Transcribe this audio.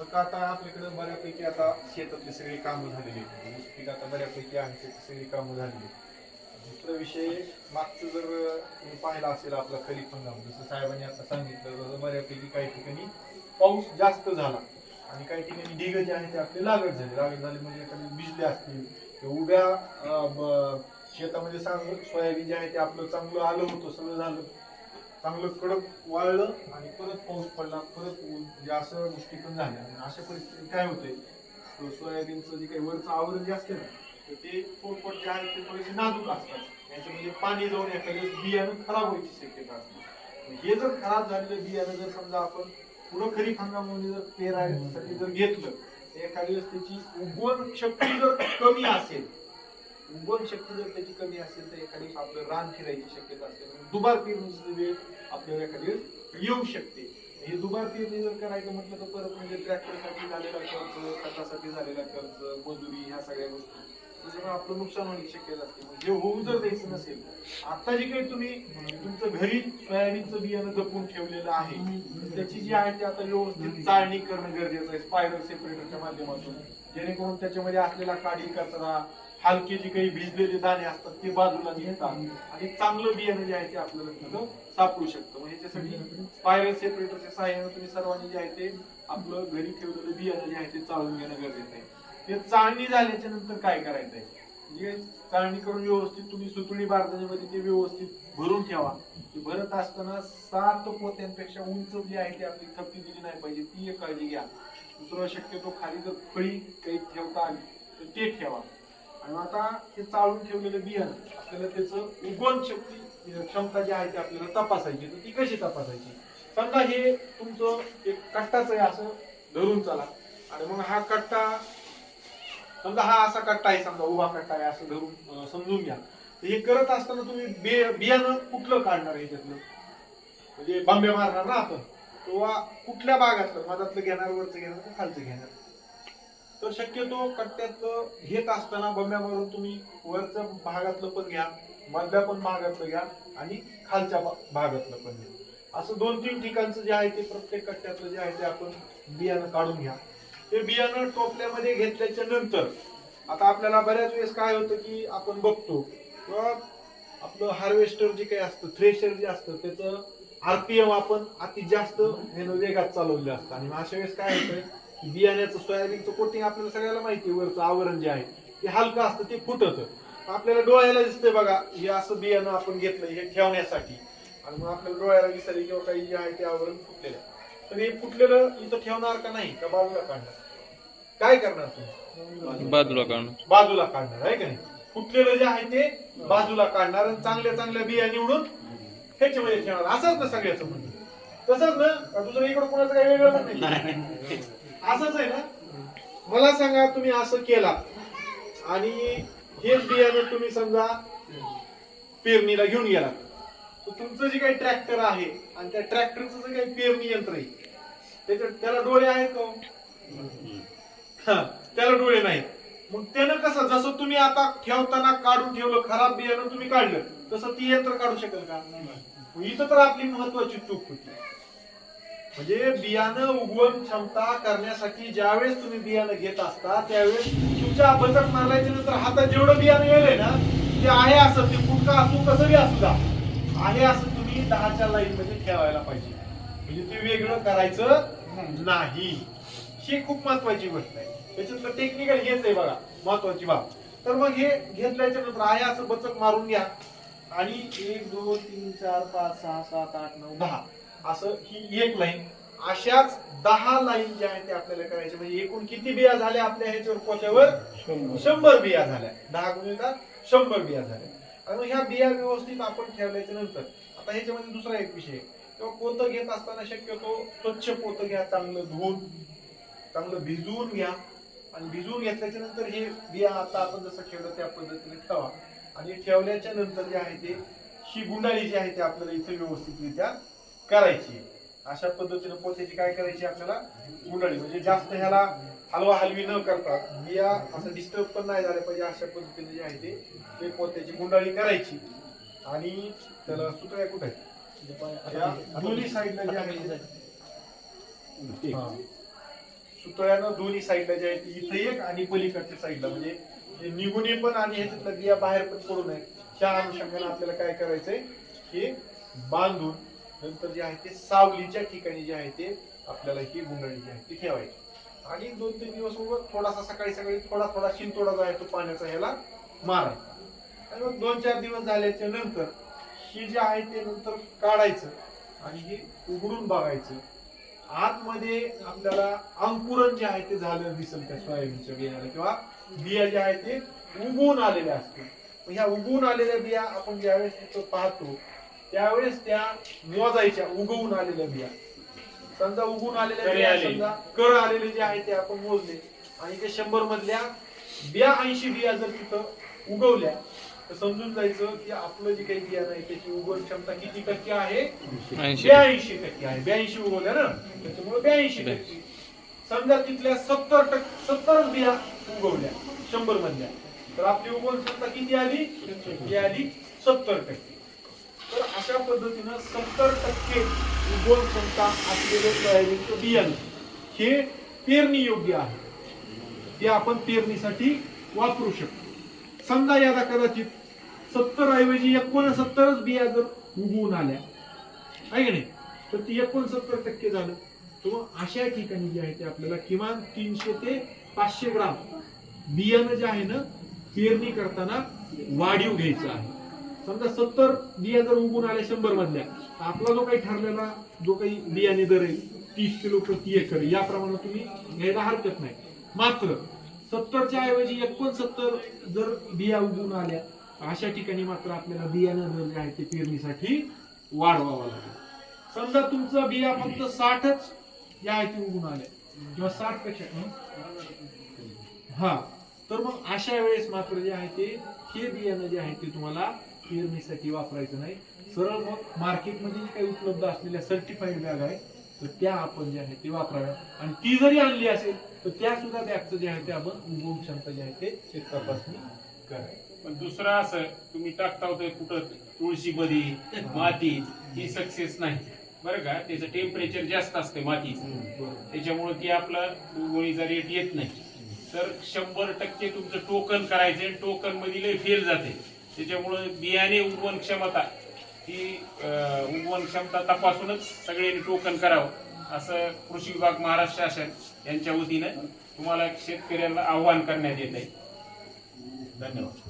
फक्त आता आपल्याकडे बऱ्यापैकी आता शेतातली सगळी कामं झालेली आहेत. म्हणजे पीक आता बऱ्यापैकी आहे सगळी कामं झालेली आहेत. दुसरा विषय मागचं जर तुम्ही पाहिला असेल आपला खरीप हंगाम जसं साहेबांनी आता सांगितलं बऱ्यापैकी काही ठिकाणी पाऊस जास्त झाला आणि काही ठिकाणी ढिग जे आहे ते आपले लागत झाले. लागत झाले म्हणजे एखादी भिजले असतील ते उभ्या शेतामध्ये चांगलं सोयाबीन जे आहे ते आपलं चांगलं आलं होतं सगळं झालं. चांगलं कडक वाळलं आणि परत पाऊस पडला परत म्हणजे असं गोष्टी पण आणि अशा परिस्थितीत काय होतंय? तो सोयाबीनचं जे काही वरचं आवरण जे असते ना तर ते पोटपट जे आहे ते थोडेसे नाजूक असतात. याच्यामध्ये पाणी जाऊन एखाद्या वेळेस बियाणं खराब व्हायची शक्यता असते. हे जर खराब झालेलं बियाणं जर समजा आपण पुढं खरीप हंगामामध्ये जर पेरायसाठी जर घेतलं तर एखाद्या वेळेस त्याची उगवण शक्ती जर कमी असेल उगवण शक्ती जर त्याची कमी असेल तर एखादी आपलं रान फिरायची शक्यता असेल दुबार पेरणीची म्हणजे वेळ आपल्याला एखादी वेळेस येऊ शकते. हे दुबार पेरणी जर करायचं म्हटलं तर परत म्हणजे ट्रॅक्टरसाठी झालेला खर्च खतासाठी झालेला खर्च मजुरी ह्या सगळ्या गोष्टी. म्हणजे त्याच्यामुळे आपलं नुकसान होण्याची शक्यता असते मग म्हणजे होऊ जर द्यायचं नसेल आता जे काही तुम्ही तुमचं घरी सोयाबीनचं बियाणं जपून ठेवलेलं आहे त्याची जी आहे ती आता व्यवस्थित चाळणी करणं गरजेचं आहे स्पायरल सेपरेटरच्या माध्यमातून. जेणेकरून त्याच्यामध्ये असलेला काडी कचरा हलके जे काही भिजलेले दाणे असतात ते बाजूला घेतात आणि चांगलं बियाणं जे आहे ते आपल्याला तिथं सापडू शकतं. मग ह्याच्यासाठी स्पायरल सेपरेटरच्या सहाय्याने तुम्ही सर्वांनी जे आहे ते आपलं घरी ठेवलेलं बियाणं जे आहे ते चाळून घेणं गरजेचं आहे. ते चाळणी झाल्याच्यानंतर काय करायचं आहे? म्हणजे चाळणी करून व्यवस्थित तुम्ही सुतळी बारदाण्यामध्ये ते व्यवस्थित भरून ठेवा. ते भरत असताना सात पोत्यांपेक्षा उंच जी आहे ती आपली थप्पी दिली नाही पाहिजे ती एक काळजी घ्या. दुसरं शक्यतो खाली जर फळी काही ठेवता आली तर ते ठेवा. आणि आता ते चाळून ठेवलेलं बियाणं आपल्याला त्याचं उगवण शक्ती क्षमता जी आहे ती आपल्याला तपासायची तर ती कशी तपासायची? समजा हे तुमचं एक कट्टाच आहे असं धरून चला. आणि मग हा कट्टा समजा हा असा कट्टा आहे समजा उभा कट्टा आहे असं धरून समजून घ्या. हे करत असताना तुम्ही बे- बियाणं कुठलं काढणार याच्यातलं? त्यातलं म्हणजे बांबे मारणार ना आपण. किंवा कुठल्या भागातलं? मधातलं घेणार वरचं घेणार खालचं घेणार? तर शक्यतो कट्ट्यातलं घेत असताना बंब्या तुम्ही वरच्या भागातलं पण घ्या मधल्या पण भागातलं घ्या आणि खालच्या भागातलं पण घ्या. असं दोन तीन ठिकाणचं जे आहे ते प्रत्येक कट्ट्यातलं जे आहे ते आपण बियाणं काढून घ्या. ते बियाणं टोपल्यामध्ये घेतल्याच्या नंतर आता आपल्याला बऱ्याच वेळेस काय होतं की आपण बघतो किंवा आपलं हार्वेस्टर जे काही असतं थ्रेशर जे असतं त्याचं आरपीएम आपण अति जास्त हे वेगात चालवलेलं असतं. आणि अशा वेळेस काय होतंय बियाण्याचं सोयाबीनचं कोटिंग आपल्याला सगळ्याला माहिती आहे वरचं आवरण जे आहे ते हलकं असतं ते फुटत. आपल्याला डोळ्याला दिसतंय बघा हे असं बियाणं आपण घेतलं हे ठेवण्यासाठी. आणि मग आपल्याला डोळ्याला दिसले किंवा काही जे आहे ते आवरण फुटलेलं. तर हे फुटलेलं इथं ठेवणार का नाही? का बाजूला काढणार? काय करणार तुम्ही? बाजूला काढणं बाजूला काढणार आहे का नाही? फुटलेलं जे आहे ते बाजूला काढणार आणि चांगल्या चांगल्या बिया निवडून ह्याच्यामध्ये ठेवणार. असंच ना सगळ्याचं म्हणणं. तसंच ना का दुसरं इकडं कोणाचं काही वेगळं नाही. असंच आहे ना? मला सांगा तुम्ही असं केला आणि हेच बियाणं तुम्ही समजा पेरणीला घेऊन गेला तर तुमचं जे काही ट्रॅक्टर आहे आणि त्या ट्रॅक्टरचं जे काही पेरणी यंत्र आहे त्याच्यात त्याला डोळे आहेत का हो? हा, त्याला डोळे नाही मग त्यानं कसं जसं तुम्ही आता ठेवताना काढून ठेवलं खराब बियाणं तुम्ही काढलं तसं ती यंत्र काढू शकेल का? इथं तर आपली महत्वाची चूक होती. म्हणजे बियाणं उगवण क्षमता करण्यासाठी ज्यावेळेस तुम्ही बियाणं घेत असता त्यावेळेस तुमच्या बचत मारल्याच्या नंतर हातात जेवढं बियाणं गेलंय ना ते आहे असं ते कुठका असू कसं बी असू द्या. आहे असं तुम्ही दहाच्या लाईन मध्ये ठेवायला पाहिजे. म्हणजे ते वेगळं करायचं नाही. ही खूप महत्वाची गोष्ट आहे. त्याच्यातलं टेक्निकल हेच आहे बघा महत्वाची बाब. तर मग हे घेतल्याच्या नंतर आहे असं बचक मारून घ्या. आणि एक दोन तीन चार पाच सहा सात आठ नऊ दहा. असं ही एक लाईन अशाच दहा लाईन ज्या आहेत ते आपल्याला करायचे. म्हणजे एकूण किती बिया झाल्या आपल्या ह्याच्यावर पोत्यावर? शंभर. बिया झाल्या. दहा गुणिले दहा शंभर बिया झाल्या. आणि ह्या बिया व्यवस्थित आपण ठेवल्याच्या नंतर आता ह्याच्यामध्ये दुसरा एक विषय. किंवा पोतं घेत असताना शक्यतो स्वच्छ पोतं घ्या चांगलं धुवून चांगलं भिजवून घ्या. आणि भिजवून घेतल्याच्या नंतर हे बिया आता आपण जसं ठेवलं त्या पद्धतीने ठेवा. आणि ठेवल्याच्या नंतर जे आहे ते ही गुंडाळी जी आहे ते आपल्याला इथे व्यवस्थितरित्या करायची. अशा पद्धतीने पोत्याची काय करायची आपल्याला? गुंडाळी. म्हणजे जास्त ह्याला हलवा हलवी न करता बिया असं डिस्टर्ब पण नाही झालं पाहिजे अशा पद्धतीने जे आहे ते ते पोत्याची गुंडाळी करायची. आणि त्याला सुतळ्या कुठे? या दोन्ही साईडला जे आहे हा. सुतळ्यानं दोन्ही साईडला जे आहे ते इथं एक आणि पलीकडच्या साईडला. म्हणजे हे निघूनही पण आणि ह्याच्यातला बिया बाहेर पण पडू नये. त्या अनुषंगाने आपल्याला काय करायचंय? हे बांधून नंतर जे आहे ते सावलीच्या ठिकाणी जे आहे ते आपल्याला ही गुंडाळी जी आहे ती ठेवायची. आणि दोन तीन दिवस उभं थोडासा सकाळी सकाळी थोडा थोडा शिंतोडा जो आहे तो पाण्याचा ह्याला मारायचा. आणि मग दोन चार दिवस झाल्याच्यानंतर ही जे आहे ते नंतर काढायचं आणि हे उघडून बघायचं. आतमध्ये आपल्याला अंकुरण जे आहे ते झालं दिसेल त्या सोयाबीनच्या बियाला किंवा बिया ज्या आहेत ते उगवून आलेल्या असतील. ह्या उगवून आलेल्या बिया आपण ज्यावेळेस तिथं पाहतो त्यावेळेस त्या मोजायच्या उगवून आलेल्या बिया. समजा उगवून आलेल्या बिया आलेली. समजा कळ आलेले जे आहे ते आपण मोजले. आणि ते शंभर मधल्या बिया ऐंशी बिया जर तिथं उगवल्या तर समजून जायचं की आपलं जे काही बियाणं आहे त्याची उगवण क्षमता किती टक्के आहे? ब्याऐंशी टक्के आहे. ब्याऐंशी उगवल्या ना? त्याच्यामुळे ब्याऐंशी टक्के. समजा तिथल्या सत्तर टक्के सत्तर बिया उगवल्या शंभर मधल्या. तर आपली उगवण क्षमता किती आली? ती आली? सत्तर टक्के. अशा पद्धतीनं सत्तर टक्के उगवण क्षमता असलेलं सोयाबीनचं बियाणं हे पेरणी योग्य आहे. ते आपण पेरणीसाठी वापरू शकतो. समजा याला कदाचित सत्तर ऐवजी एकोणसत्तरच बिया जर उगवून आल्या आहे की नाही? तर ती एकोणसत्तर टक्के झालं. तर अशा ठिकाणी जे आहे ते आपल्याला किमान तीनशे ते पाचशे ग्राम बियाणं जे आहे ना पेरणी करताना वाढीव घ्यायचं आहे. समजा सत्तर बिया जर उगून आल्या शंभर मधल्या आपला जो काही ठरलेला जो काही बियाणे दर आहे तीस किलो प्रति एकर याप्रमाणे तुम्ही घ्यायला हरकत नाही. मात्र सत्तरच्या ऐवजी एकोणसत्तर जर बिया उगून आल्या अशा ठिकाणी मात्र आपल्याला बियाणं दर जे आहे ते पेरणीसाठी वाढवावा लागेल. समजा तुमचं बिया फक्त साठच या आहे ते उगून आल्या किंवा साठपेक्षा हा तर मग अशा वेळेस मात्र जे आहे ते हे बियाणं जे आहे ते तुम्हाला पेरणीसाठी वापरायचं नाही. सरळ मग मार्केटमध्ये जे काही उपलब्ध असलेल्या सर्टिफाईड बॅग आहे तर त्या आपण जे आहे ते वापराव्या आणि ती जरी आणली असेल तर त्या सुद्धा बॅगचं जे आहे ते आपण उगवण क्षमता जे आहे ते तपासणी करावी. पण दुसरं असं तुम्ही टाकता होतं कुठं? तुळशीमध्ये मातीत. ही सक्सेस नाही. बरं का? त्याचं टेम्परेचर जास्त असते मातीचं त्याच्यामुळे ती आपलं गोळीचा रेट येत नाही. तर शंभर टक्के तुमचं टोकन करायचं टोकनमध्ये फेल जाते. त्याच्यामुळं बियाणे उगवण क्षमता ही उगवण क्षमता तपासूनच सगळ्यांनी टोकन करावं असं कृषी विभाग महाराष्ट्र शासन यांच्या वतीनं तुम्हाला शेतकऱ्यांना आव्हान करण्यात येत आहे धन्यवाद.